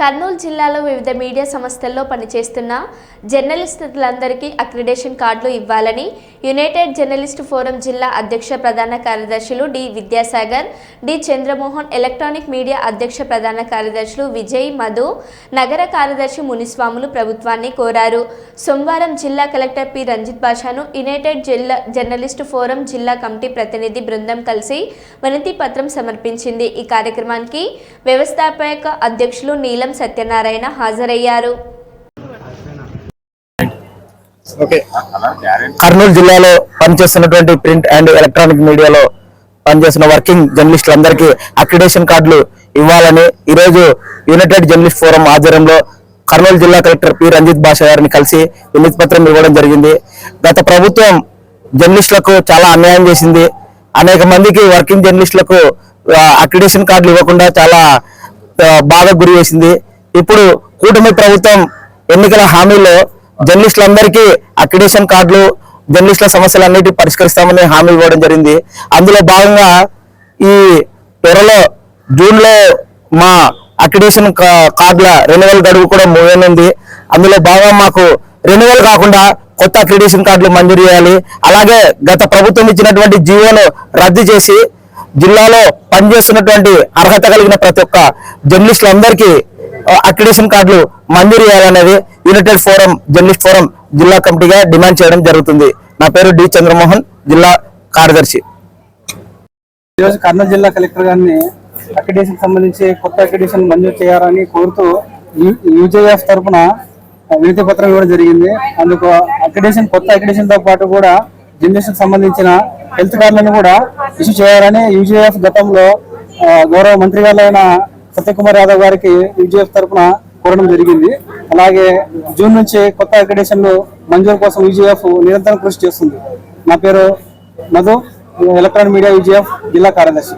కర్నూలు జిల్లాలో వివిధ మీడియా సంస్థల్లో పనిచేస్తున్న జర్నలిస్టులందరికీ అక్రిడేషన్ కార్డులు ఇవ్వాలని యునైటెడ్ జర్నలిస్ట్ ఫోరం జిల్లా అధ్యక్ష ప్రధాన కార్యదర్శులు D Vidyasagar D Chandramohan electronic media అధ్యక్ష ప్రధాన కార్యదర్శులు విజయ్ మధు నగర కార్యదర్శి మునిస్వాములు ప్రభుత్వాన్ని కోరారు. సోమవారం జిల్లా కలెక్టర్ పి. రంజిత్ బాషాను యునైటెడ్ జిల్లా జర్నలిస్టు ఫోరం జిల్లా కమిటీ ప్రతినిధి బృందం కలిసి వినతి పత్రం సమర్పించింది. ఈ కార్యక్రమానికి వ్యవస్థాపక అధ్యక్షులు నీలం సత్యనారాయణ హాజరయ్యారు. ఓకే. కర్నూలు జిల్లాలో పనిచేస్తున్నటువంటి ప్రింట్ అండ్ ఎలక్ట్రానిక్ మీడియాలో పనిచేస్తున్న వర్కింగ్ జర్నలిస్టులందరికీ అక్రిడేషన్ కార్డులు ఇవ్వాలని ఈరోజు యునైటెడ్ జర్నలిస్ట్ ఫోరం ఆధ్వర్యంలో కర్నూలు జిల్లా కలెక్టర్ పి. రంజిత్ భాష గారిని కలిసి వినతి పత్రం ఇవ్వడం జరిగింది. గత ప్రభుత్వం జర్నలిస్టులకు చాలా అన్యాయం చేసింది. అనేక మందికి వర్కింగ్ జర్నలిస్టులకు అక్రిడేషన్ కార్డులు ఇవ్వకుండా చాలా బాగా గురి చేసింది. ఇప్పుడు కూటమి ప్రభుత్వం ఎన్నికల హామీలో జర్నలిస్టులందరికీ అక్రిడేషన్ కార్డులు జర్నలిస్టుల సమస్యలన్నిటి పరిష్కరిస్తామని హామీ ఇవ్వడం జరిగింది. అందులో భాగంగా ఈ త్వరలో జూన్లో మా అక్రిడేషన్ కా- కార్డుల రెన్యువల్ గడువు కూడా ముగియనుంది. అందులో భాగంగా మాకు రెన్యువల్ కాకుండా కొత్త అక్రిడేషన్ కార్డులు మంజూరు చేయాలి. అలాగే గత ప్రభుత్వం ఇచ్చినటువంటి జీవోను రద్దు చేసి జిల్లాలో పనిచేస్తున్నటువంటి అర్హత కలిగిన ప్రతి ఒక్క జర్నలిస్టులందరికీ అక్రిడేషన్ కార్డులు మంజూరు చేయాలనేది యునైటెడ్ ఫోరం జర్నలిస్ట్ ఫోరం జిల్లా కమిటీగా డిమాండ్ చేయడం జరుగుతుంది. నా పేరు డి చంద్రమోహన్ జిల్లా కార్యదర్శి. ఈరోజు కర్నూలు జిల్లా కలెక్టర్ గారిని అక్రిడేషన్ సంబంధించి కొత్త అక్రిడేషన్ మంజూరు చేయాలని కోరుతూ యూజేఎఫ్ తరఫున వినతి పత్రం ఇవ్వడం జరిగింది. అందుకు అక్రిడేషన్ కొత్త అక్రిడేషన్తో పాటు కూడా జనరేషన్ సంబంధించిన హెల్త్ కార్డులను కూడా ఇష్యూ చేయాలని యూజేఎఫ్ గతంలో గౌరవ మంత్రి గారైన సత్యకుమార్ యాదవ్ గారికి యూజీఎఫ్ తరఫున కోరడం జరిగింది. అలాగే జూన్ నుంచి కొత్త అక్రిడేషన్లు మంజూరు కోసం యూజీఎఫ్ నిరంతరం కృషి చేస్తుంది. నా పేరు మధు ఎలక్ట్రానిక్ మీడియా యూజీఎఫ్ జిల్లా కార్యదర్శి.